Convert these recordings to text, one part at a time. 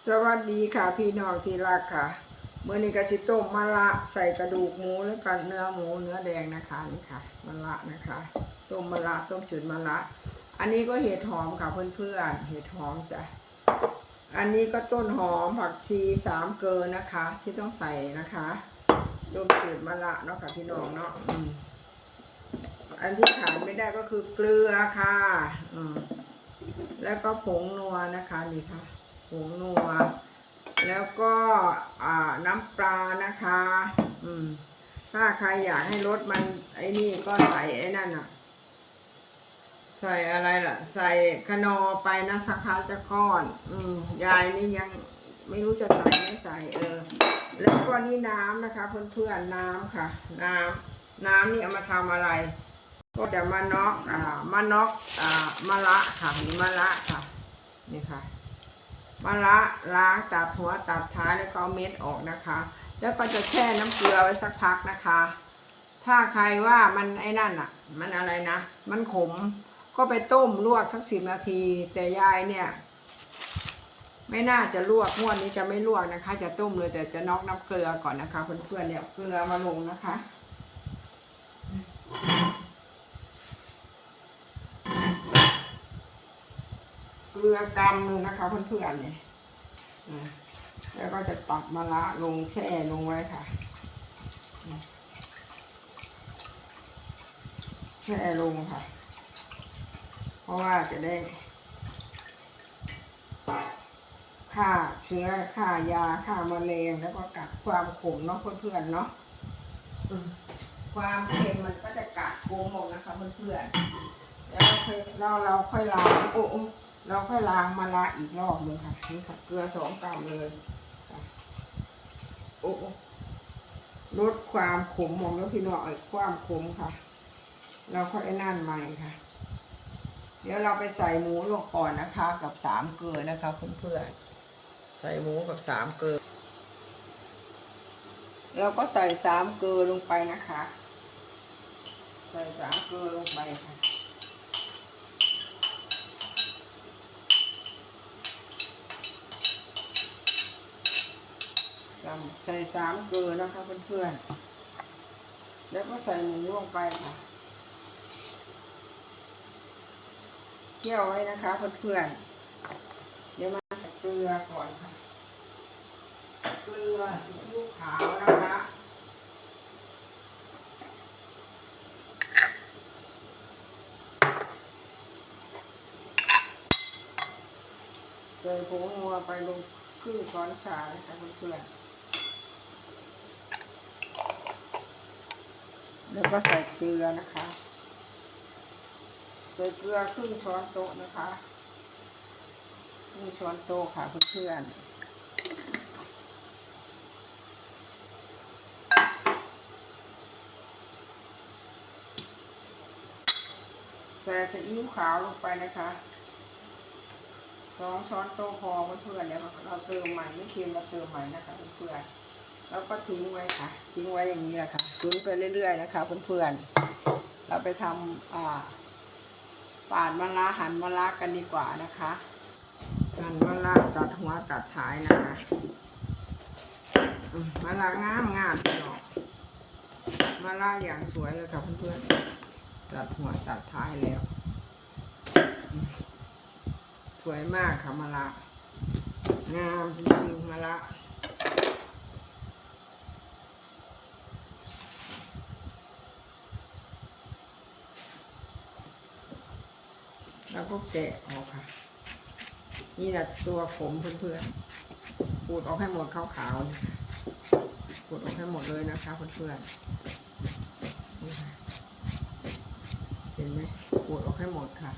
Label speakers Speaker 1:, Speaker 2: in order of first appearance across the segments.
Speaker 1: สวัสดีค่ะพี่น้องที่รักค่ะเมื่อนี้ก็สิต้มมะระใส่กระดูกหมูแล้วก็เนื้อหมูเนื้อแดงนะคะนี่ค่ะมะระนะคะต้มมะระต้มจืดมะระอันนี้ก็เห็ดหอมค่ะเพื่อนๆเห็ดหอมจ้ะอันนี้ก็ต้นหอมผักชีสามเกลือนะคะ ที่ต้องใส่นะคะต้มจืดมะระเนาะค่ะพี่น้องเนาะอืมอันที่ขาดไม่ได้ก็คือเกลือค่ะอืมแล้วก็ผงนัวนะคะนี่ค่ะ ผงนัว แล้วก็น้ำปลานะคะ อืม ถ้าใครอยากให้รสมันไอ้นี่ก็ใส่ไอ้นั่นอะใส่อะไรล่ะ ใส่คนอไปนะสักพักจะก้อน อืม ยายนี่ยังไม่รู้จะใส่ไม่ใส่เออ แล้วก็นี่น้ำนะคะ เพื่อนๆน้ำค่ะ น้ำน้ำนี่เอามาทำอะไรก็จะมาน็อกอ่ามาน็อกอ่ามะละค่ะนี่มะละค่ะ นี่ค่ะ มะละล้างตัดหัวตัดท้ายแล้วก็เอาเม็ดออกนะคะ แล้วก็จะแช่น้ำเกลือไว้สักพักนะคะ ถ้าใครว่ามันไอ้นั่นอะ มันอะไรนะ มันขมก็ไปต้มลวกสักสิบนาที แต่ยายเนี่ย ไม่น่าจะลวกงวดนี้จะไม่ลวกนะคะ จะต้มเลยแต่จะน็อกน้ำเกลือก่อนนะคะเพื่อนๆเนี่ยเกลือมาลงนะคะ ลือกำหนึ่งนะคะเพื่อนๆเนี่ยอ่แล้วก็จะตักมะระลงแช่ลงไว้ค่ะแช่ลงค่ะ เพราะว่าจะได้ฆ่าเชื้อฆ่ายาฆ่าแมลงแล้วก็กัดความขมเนาะเพื่อนๆเนาะความเค็มมันก็จะกัดโกงหมดนะคะเพื่อนๆแล้วเราค่อยเราเราค่อยล้างโอ้โอ้ เราค่อยล้างมะระอีกรอบหนึ่งค่ะนี่ค่ะเกลือสองกรัมเลยโอ้โอ้ลดความขมมองแล้วพี่น้องไอ้ความขมค่ะ เราค่อยไอ้นั่นใหม่ค่ะ เดี๋ยวเราไปใส่หมูลงก่อนนะคะ กับสามเกลือนะคะเพื่อนๆใส่หมูกับสามเกลือเราก็ใส่สามเกลือลงไปนะคะ ใส่สามเกลือลงไปค่ะ ใส่สามเกลือนะคะเพื่อนๆ แล้วก็ใส่หมูลงไปค่ะเคี่ยวไว้นะคะเพื่อนๆ เดี๋ยวมาใส่เกลือก่อนค่ะ เกลือสีอิ๊วขาวนะคะใส่ผงนัวไปลงครึ่งช้อนชานะคะเพื่อนๆ แล้วก็ใส่เกลือนะคะ ใส่เกลือครึ่งช้อนโต๊ะนะคะครึ่งช้อนโต๊ะค่ะเพื่อนๆใส่ซีอิ๊วขาวลงไปนะคะสองช้อนโต๊ะพอเพื่อนๆแล้วเราเติมใหม่ไม่เค็มเราเติมใหม่นะคะเพื่อนๆ แล้วก็ทิ้งไว้ค่ะ ทิ้งไว้อย่างนี้แหละค่ะทิ้งไปเรื่อย ๆ นะคะเพื่อนๆเราไปทำอ่าปาดมะระหั่นมะระกันดีกว่านะคะหั่นมะระตัดหัวตัดท้ายนะคะมะระงามงามๆดอกมะระอย่างสวยเลยค่ะเพื่อนๆตัดหัวตัดท้ายแล้ว สวยมากค่ะมะละงามจริงๆมะละ แล้วก็แกะออกค่ะ นี่แหละตัวผมเพื่อนๆขูดออกให้หมดขาวๆนี่ค่ะขูดออกให้หมดเลยนะคะเพื่อนๆเห็นไหมขูดออกให้หมดค่ะ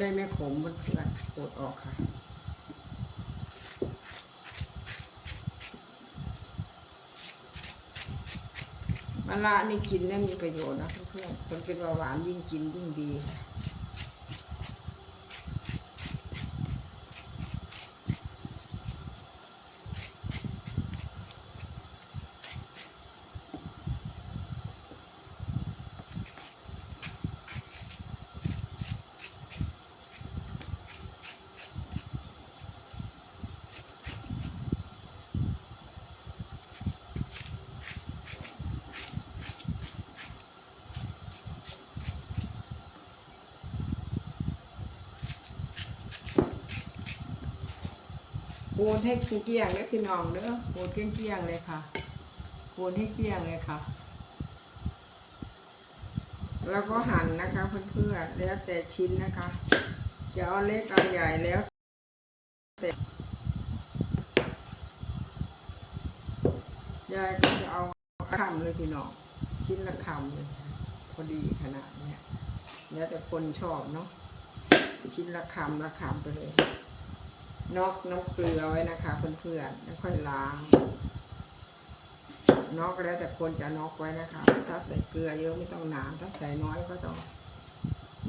Speaker 1: ได้ไม่ขมมันๆปวดออกค่ะ มะระนี่กินได้มีประโยชน์นะเพื่อนๆคนเป็นเบาหวานยิ่งกินยิ่งดีค่ะ นให้เกลี้ยงเลยพี่น้องเด้อโคนเกลี้ยงเลยค่ะโคนให้เกลี้ยงเลยค่ะ แล้วก็หั่นนะคะเพื่อนๆแล้วแต่ชิ้นนะคะ จะเอาเล็กเอาใหญ่แล้วแต่ยายก็จะเอาคำเลยพี่น้องชิ้นละคำเลยพอดีขนาดเนี้ยแล้วแต่คนชอบเนาะชิ้นละคำละคำไปเลย นอกน้ำเกลือไว้นะคะเพื่อนๆแล้วค่อยล้างนอกแล้วแต่คนจะนอกไว้นะคะ ถ้าใส่เกลือเยอะไม่ต้องนาน ถ้าใส่น้อยก็ต้อง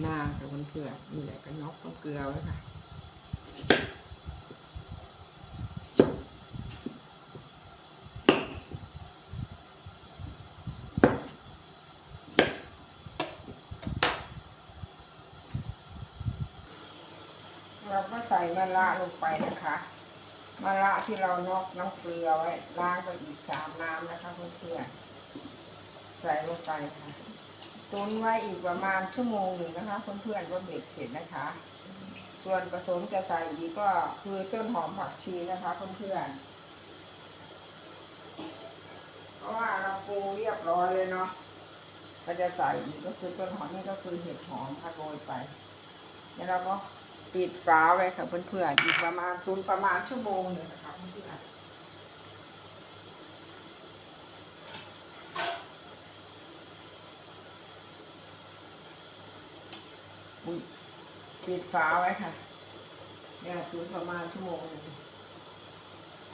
Speaker 1: นานค่ะเพื่อนๆนี่แหละก็นอกน้ำเกลือไว้ค่ะ เราก็ใส่มะระ ลงไปนะคะมะระที่เรานอกน้ำเกลือไว้ล้างไปอีกสามน้ำนะคะเพื่อนๆใส่ลงไปค่ะตุนไว้อีกประมาณชั่วโมงหนึ่งนะคะเพื่อนๆก็เบ็ดเสร็จนะคะ ส่วนผสมจะใส่อีกก็คือต้นหอมผักชีนะคะเพื่อนๆเพราะว่าเราปรุงเรียบร้อยเลยเนาะก็จะใส่อีกก็คือต้นหอมนี่ก็คือเห็ดหอมค่ะโรยไปแล้วเราก็ ปิดฝาไว้ค่ะเพื่อนๆอีกประมาณตุนประมาณชั่วโมงหนึ่งนะคะเพื่อนๆปิดฝาไว้ค่ะเนี่ยตุนประมาณชั่วโมงนึง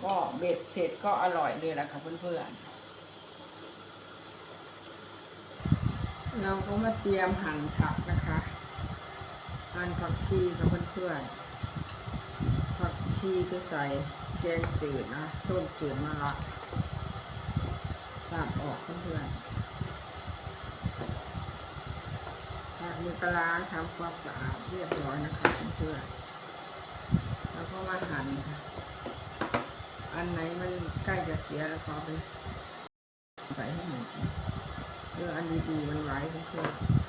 Speaker 1: ก็เบ็ดเสร็จก็อร่อยเลยแหละค่ะเพื่อนๆ เราก็มาเตรียมหั่นผักนะคะ หั่นผักชีกับเพื่อนๆผักชีก็ใส่แกงจืดนะต้มจืดมะละตัดออกเพื่อนๆผักมือกระลาทำความสะอาดเรียบร้อยนะคะเพื่อนๆแล้วก็มาหั่นค่ะอันไหนมันใกล้จะเสียแล้วก็ไปใส่ให้หมดเรื่องอันดีๆมันไว้เพื่อนๆ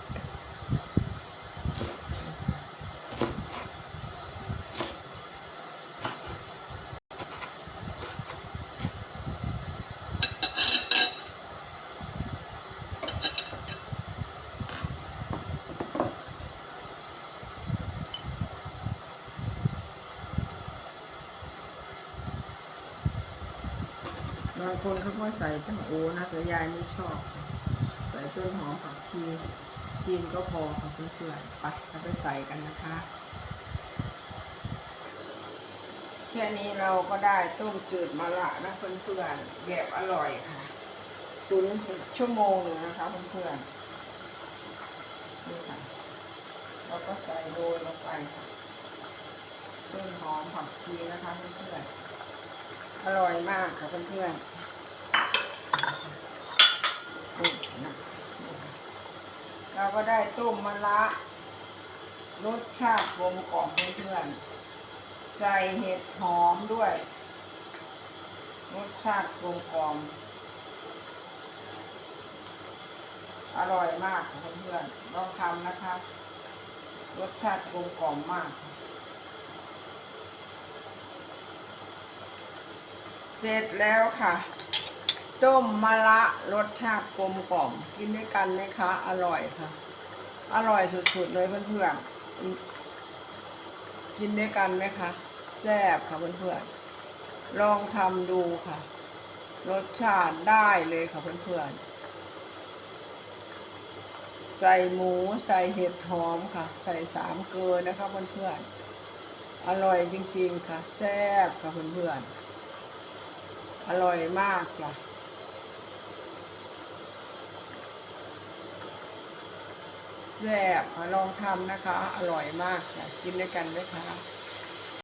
Speaker 1: างคนเขาก็ใส่ตั้งโอนะแต่ยายไม่ชอบ ใส่ต้นหอมผักชีจีนก็พอค่ะเพื่อนๆไปเราไปใส่กันนะคะ แค่นี้เราก็ได้ต้มจืดมะละนะเพื่อนๆแบบอร่อยค่ะ ตุนชั่วโมงนึงนะคะเพื่อนๆนี่ค่ะเราก็ใส่โรยลงไปค่ะต้นหอมผักชีนะคะเพื่อนๆอร่อยมากค่ะเพื่อนๆ เราก็ได้ต้มมะระรสชาติกลมกล่อมเพื่อนๆใส่เห็ดหอมด้วย รสชาติกลมกล่อมอร่อยมากเพื่อนๆลองทำนะคะ รสชาติกลมกล่อมมาก เสร็จแล้วค่ะ ต้มมะระรสชาติกลมกล่อม กินด้วยกันไหมคะ อร่อยค่ะ อร่อยสุดๆเลยเพื่อนๆกินด้วยกันไหมคะแซ่บค่ะเพื่อนๆลองทำดูค่ะ รสชาติได้เลยค่ะเพื่อนๆใส่หมูใส่เห็ดหอมค่ะ ใส่สามเกลือนะคะเพื่อนๆอร่อยจริงๆค่ะ แซ่บค่ะเพื่อนๆอร่อยมากจ้ะ แซ่บมาลองทำนะคะ อร่อยมากอยากินด้วยกันด้วยค่ะ